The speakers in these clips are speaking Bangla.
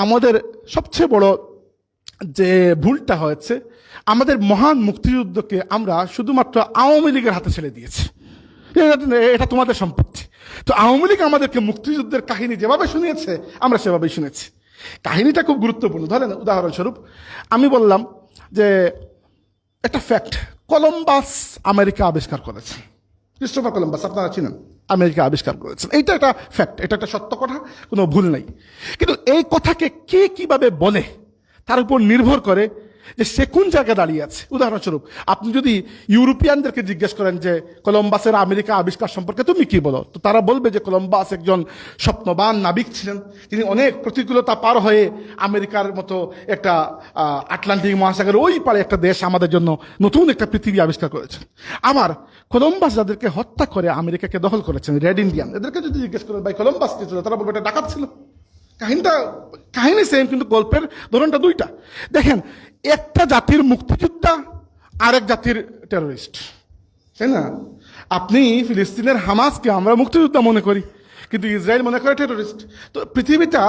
আমাদের সবচেয়ে বড় যে ভুলটা হয়েছে, আমাদের মহান মুক্তিযুদ্ধকে আমরা শুধুমাত্র আওয়ামী লীগের হাতে ছেড়ে দিয়েছি। এটা- তোমাদের সম্পত্তি। তো আওয়ামী লীগ আমাদেরকে মুক্তিযুদ্ধের কাহিনী যেভাবে শুনিয়েছে, আমরা সেভাবেই শুনেছি। কাহিনীটা খুব গুরুত্বপূর্ণ। ধরেন, উদাহরণস্বরূপ, আমি বললাম যে একটা ফ্যাক্ট কলম্বাস আমেরিকা আবিষ্কার করেছে। ক্রিস্টোফার কলম্বাস আপনারা চিনেন? আমেরিকা আবিষ্কার করেছেন। এইটা একটা ফ্যাক্ট এটা একটা সত্য কথা, কোনো ভুল নাই। কিন্তু এই কথাকে কে কীভাবে বলে, তার উপর নির্ভর করে যে সে কোন জায়গায় দাঁড়িয়ে আছে? উদাহরণস্বরূপ, আপনি যদি ইউরোপিয়ানদেরকে জিজ্ঞেস করেন যে, কলম্বাসের আমেরিকা আবিষ্কার সম্পর্কে তুমি কি বলো? তো তারা বলবে যে, কলম্বাস একজন স্বপ্নবান নাবিক ছিলেন। তিনি অনেক প্রতিকূলতা পার হয়ে আমেরিকার মতো একটা আটলান্টিক মহাসাগরের ওই পারে একটা দেশ আমাদের জন্য নতুন একটা পৃথিবী আবিষ্কার করেছেন। আমার কলম্বাস যাদেরকে হত্যা করে আমেরিকাকে দখল করেছেন, রেড ইন্ডিয়ান, এদেরকে যদি জিজ্ঞেস করেন, ভাই, কলম্বাস কি ছিল? তারা বলবে, এটা ডাকাত ছিল। কাহিনীটা, কাহিনী সেম কিন্তু গল্পের ধরনটা দুইটা। দেখেন, একটা জাতির মুক্তিযোদ্ধা, আরেক জাতির টেরোরিস্ট তাই না? আপনি ফিলিস্তিনের হামাসকে আমরা মুক্তিযোদ্ধা মনে করি, কিন্তু ইসরায়েল মনে করে টেরোরিস্ট তো পৃথিবীটা,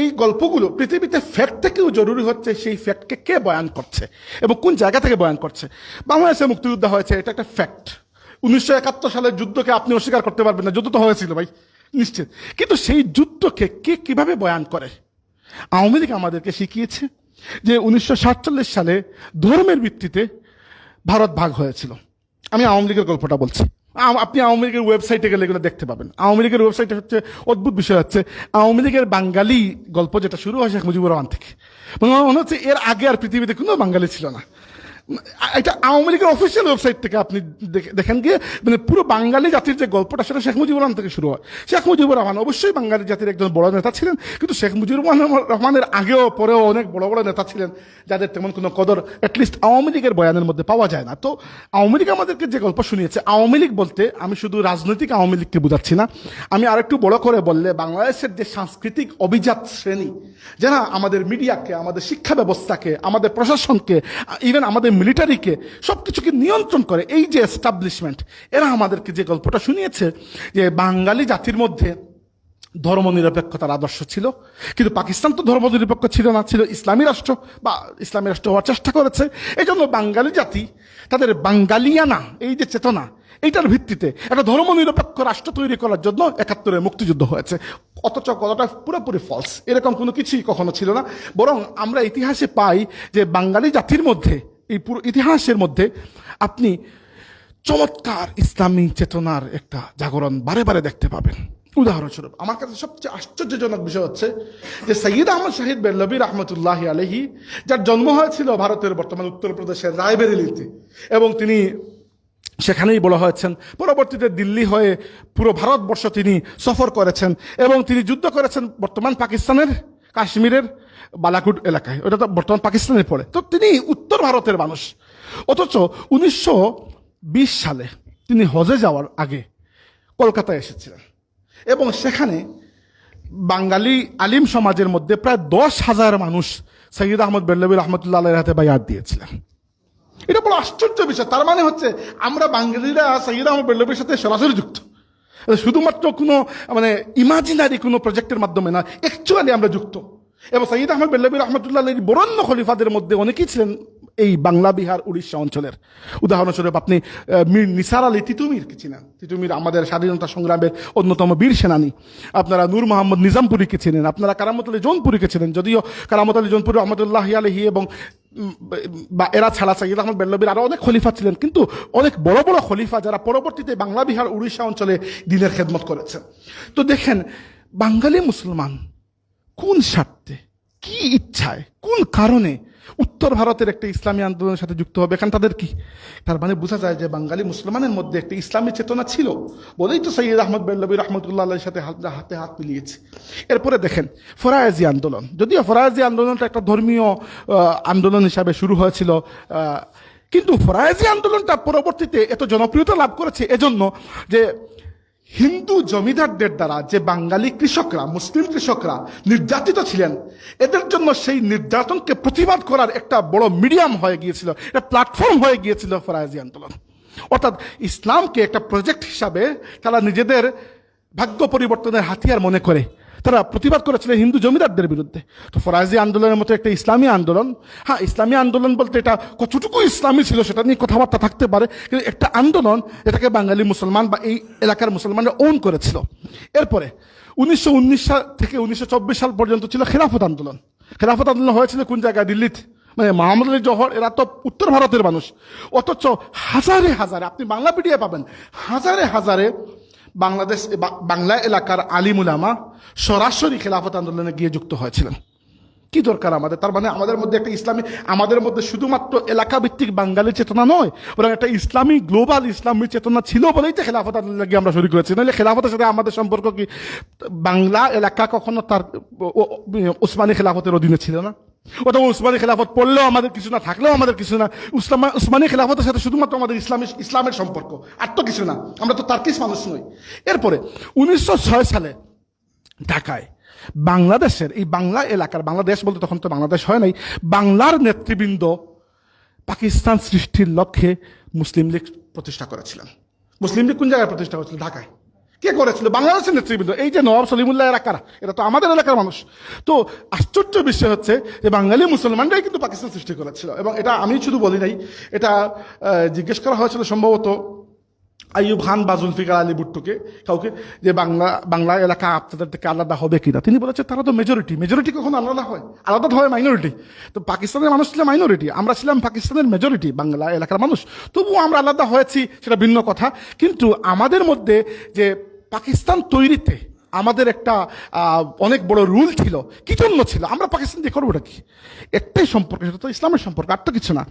এই গল্পগুলো পৃথিবীতে ফ্যাক্ট থেকেও জরুরি হচ্ছে সেই ফ্যাক্টকে কে বয়ান করছে এবং কোন জায়গা থেকে বয়ান করছে। বাংলাদেশে মুক্তিযুদ্ধ হয়েছে, এটা একটা ফ্যাক্ট উনিশশো একাত্তর সালের যুদ্ধকে আপনি অস্বীকার করতে পারবেন না, যুদ্ধ তো হয়েছিল ভাই। নিশ্চিত। কিন্তু সেই যুদ্ধকে কে কীভাবে বয়ান করে? আওয়ামী লীগ আমাদেরকে শিখিয়েছে যে উনিশশো সাতচল্লিশ সালে ধর্মের ভিত্তিতে ভারত ভাগ হয়েছিল। আমি আওয়ামী লীগের গল্পটা বলছি। আপনি আওয়ামী লীগের ওয়েবসাইটে গেলে এগুলো দেখতে পাবেন। আওয়ামী লীগের ওয়েবসাইটে হচ্ছে অদ্ভুত বিষয় হচ্ছে, আওয়ামী লীগের বাঙালি গল্প যেটা শুরু হয় শেখ মুজিবুর রহমান থেকে। মানে মনে হচ্ছে এর আগে আর পৃথিবীতে কোনো বাঙালি ছিল না। এটা আওয়ামী লীগের অফিসিয়াল ওয়েবসাইট থেকে আপনি দেখে- দেখেন গিয়ে মানে পুরো বাঙালি জাতির যে গল্পটা, সেটা শেখ মুজিবুর রহমান থেকে শুরু হয়। শেখ মুজিবুর রহমান অবশ্যই বাঙালি জাতির একজন বড় নেতা ছিলেন, কিন্তু শেখ মুজিবুর রহমান- রহমানের আগেও পরেও অনেক বড় বড় নেতা ছিলেন, যাদের তেমন কোনো কদর অ্যাটলিস্ট আওয়ামী লীগের বয়ানের মধ্যে পাওয়া যায় না। তো আওয়ামী লীগ আমাদেরকে যে গল্প শুনিয়েছে, আওয়ামী লীগ বলতে আমি শুধু রাজনৈতিক আওয়ামী লীগকে বোঝাচ্ছি না, আমি আরেকটু বড় করে বললে বাংলাদেশের যে সাংস্কৃতিক অভিজাত শ্রেণি, যারা আমাদের মিডিয়াকে, আমাদের শিক্ষা ব্যবস্থাকে, আমাদের প্রশাসনকে ইভেন আমাদের মিলিটারিকে সব কিছুকে নিয়ন্ত্রণ করে, এই যে এস্টাবলিশমেন্ট এরা আমাদেরকে যে গল্পটা শুনিয়েছে যে বাঙালি জাতির মধ্যে ধর্মনিরপেক্ষতার আদর্শ ছিল, কিন্তু পাকিস্তান তো ধর্মনিরপেক্ষ ছিল না, ছিল ইসলামী রাষ্ট্র বা ইসলামী রাষ্ট্র হওয়ার চেষ্টা করেছে। এই জন্য বাঙালি জাতি তাদের বাঙ্গালিয়ানা এই যে চেতনা, এইটার ভিত্তিতে একটা ধর্মনিরপেক্ষ রাষ্ট্র তৈরি করার জন্য একাত্তরে মুক্তিযুদ্ধ হয়েছে। অথচ কতটা পুরোপুরি ফলস এরকম কোনো কিছুই কখনো ছিল না। বরং আমরা ইতিহাসে পাই যে বাঙালি জাতির মধ্যে এই পুরো ইতিহাসের মধ্যে আপনি চমৎকার ইসলামী চেতনার একটা জাগরণ বারে বারে দেখতে পাবেন। উদাহরণস্বরূপ, আমার কাছে সবচেয়ে আশ্চর্যজনক বিষয় হচ্ছে যে সৈয়দ আহমদ শাহিদ বেল্লবী রহমতুল্লাহ আলহি যার জন্ম হয়েছিল ভারতের বর্তমান উত্তরপ্রদেশের রায়বেরেলিতে এবং তিনি সেখানেই বলা হয়েছেন, পরবর্তীতে দিল্লি হয়ে পুরো ভারতবর্ষ তিনি সফর করেছেন এবং তিনি যুদ্ধ করেছেন বর্তমান পাকিস্তানের কাশ্মীরের বালাকুট এলাকায়, ওটা তো বর্তমান পাকিস্তানে পড়ে। তো তিনি উত্তর ভারতের মানুষ। অথচ উনিশশো বিশ সালে তিনি হজে যাওয়ার আগে কলকাতায় এসেছিলেন। এবং সেখানে বাঙালি আলিম সমাজের মধ্যে প্রায় দশ হাজার মানুষ সৈয়দ আহমদ বেল্লবী রহমতুল্লাহ আলের হাতে বায়াত দিয়েছিলেন। এটা বড় আশ্চর্য বিষয়। তার মানে হচ্ছে আমরা বাঙালিরা সৈয়দ আহমদ বেল্লবীর সাথে সরাসরি যুক্ত। শুধুমাত্র কোনো মানে ইমাজিনারি কোনো প্রজেক্টের মাধ্যমে না অ্যাকচুয়ালি আমরা যুক্ত। এবং সঈদ আহমদ বেল্লাবির রহমতুল্লাহ বরণ্য খলিফাদের মধ্যে অনেকেই ছিলেন। এই বাংলা, বিহার, উড়িষ্যা অঞ্চলের। উদাহরণস্বরূপ আপনি মীর নিসার আলী তিতুমির কি চিনেন? তিতুমির আমাদের স্বাধীনতা সংগ্রামের অন্যতম বীর সেনানী। আপনারা নূর মোহাম্মদ নিজামপুরীকে চিনেন? আপনারা কারামত আলী জৌনপুরীকে চিনেন? যদিও কারামত আলী জৌনপুরি, রহমতুল্লাহ আলহি এবং বা এরা ছাড়া সৈয়দ আহমদ বেল্লবীর আরও অনেক খলিফা ছিলেন, কিন্তু অনেক বড় বড় খলিফা যারা পরবর্তীতে বাংলা, বিহার, উড়িষ্যা অঞ্চলে দিনের খেদমত করেছেন তো দেখেন, বাঙালি মুসলমান কোন স্বার্থে, কি ইচ্ছায়, কোন কারণে উত্তর ভারতের একটা ইসলামী আন্দোলনের সাথে যুক্ত হবে। এখানে তাদের কি? তার মানে বোঝা যায় যে বাঙালি মুসলমানের মধ্যে একটা ইসলামী চেতনা ছিল বলেই তো সৈয়দ আহমদ বেল্লবী রহমতুল্লাহ আল্লাহর সাথে হাত- হাতে হাত মিলিয়েছে। এরপরে দেখেন, ফরায়াজি আন্দোলন। যদিও ফরায়াজি আন্দোলনটা একটা ধর্মীয় আন্দোলন হিসাবে শুরু হয়েছিল কিন্তু ফরায়াজি আন্দোলনটা পরবর্তীতে এত জনপ্রিয়তা লাভ করেছে এজন্য যে হিন্দু জমিদারদের দ্বারা যে বাঙালি কৃষকরা, মুসলিম কৃষকরা নির্যাতিত ছিলেন, এদের জন্য সেই নির্যাতনকে প্রতিবাদ করার একটা বড় মিডিয়াম হয়ে গিয়েছিল, একটা প্ল্যাটফর্ম হয়ে গিয়েছিল ফরাজি আন্দোলন। অর্থাৎ ইসলামকে একটা প্রজেক্ট হিসাবে তারা নিজেদের ভাগ্য পরিবর্তনের হাতিয়ার মনে করে। তারা প্রতিবাদ করেছিলেন হিন্দু জমিদারদের বিরুদ্ধে। তো ফরাজি আন্দোলনের মতো একটা ইসলামী আন্দোলন হ্যাঁ ইসলামী আন্দোলন বলতে এটা কতটুকু ইসলামী ছিল সেটা নিয়ে কথাবার্তা থাকতে পারে, কিন্তু একটা আন্দোলন এটাকে বাঙালি মুসলমান বা এই এলাকার মুসলমানরা ওন করেছিল। এরপরে, উনিশশো উনিশ সাল থেকে উনিশশো চব্বিশ সাল পর্যন্ত ছিল খেলাফত আন্দোলন। খেলাফত আন্দোলন হয়েছিল কোন জায়গায়? দিল্লিতে। মানে মোহাম্মদ আলী জহর, এরা তো উত্তর ভারতের মানুষ। অথচ হাজারে হাজারে, আপনি বাংলা পিডিয়ে পাবেন, হাজারে হাজারে বাংলাদেশ বাংলা এলাকার আলিমুলামা সরাসরি খেলাফত আন্দোলনে গিয়ে যুক্ত হয়েছিলেন। কি দরকার আমাদের? তার মানে আমাদের মধ্যে একটা ইসলামী, আমাদের মধ্যে শুধুমাত্র এলাকা ভিত্তিক বাঙালি চেতনা নয়, বরং একটা ইসলামী, গ্লোবাল ইসলামী চেতনা ছিল বলেই তো খেলাফত আন্দোলনে আমরা শুরু করেছি নাহলে খেলাফতের সাথে আমাদের সম্পর্ক কি? বাংলা এলাকা কখনো তার ওসমানী খেলাফতের অধীনে ছিল না। অথবা উসমানী খেলাফত পড়লেও আমাদের কিছু না, থাকলেও আমাদের কিছু না। উসলামা, উসমানী খেলাফতের সাথে শুধুমাত্র আমাদের ইসলামী, ইসলামের সম্পর্ক, আর তো কিছু না। আমরা তো তার্কিস মানুষ নই। এরপরে উনিশশো ছয় সালে ঢাকায় বাংলাদেশের, এই বাংলা এলাকার, বাংলাদেশ বলতে তখন তো বাংলাদেশ হয় নাই, বাংলার নেতৃবৃন্দ পাকিস্তান সৃষ্টির লক্ষ্যে মুসলিম লীগ প্রতিষ্ঠা করেছিলেন। মুসলিম লীগ কোন জায়গায় প্রতিষ্ঠা করেছিল? ঢাকায়। কে করেছিল? বাংলাদেশের নেতৃবৃন্দ। এই যে নবাব সলিমুল্লাহ এলাকার এটা তো আমাদের এলাকার মানুষ। তো আশ্চর্য বিষয় হচ্ছে যে বাঙালি মুসলমানরাই কিন্তু পাকিস্তান সৃষ্টি করেছিল। এবং এটা আমি শুধু বলি নাই, এটা জিজ্ঞেস করা হয়েছিল সম্ভবত আইয়ুব খান বা জুলফিকার আলী ভুট্টোকে, কাউকে যে বাংলা বাংলা এলাকা আপনাদের থেকে আলাদা হবে কিনা, তিনি বলেছে তারা তো মেজরিটি মেজরিটি কখনো আলাদা হয় আলাদা হয় মাইনরিটি তো পাকিস্তানের মানুষ ছিল মাইনরিটি আমরা ছিলাম পাকিস্তানের মেজরিটি বাংলা এলাকার মানুষ। তবুও আমরা আলাদা হয়েছি, সেটা ভিন্ন কথা। কিন্তু আমাদের মধ্যে যে পাকিস্তান তৈরিতে আমাদের একটা অনেক বড় রুল ছিল, কি জন্য ছিল? আমরা পাকিস্তান দিয়ে করবোটা কি? একটাই সম্পর্ক, সেটা তো ইসলামের সম্পর্ক, আর তো কিছু না।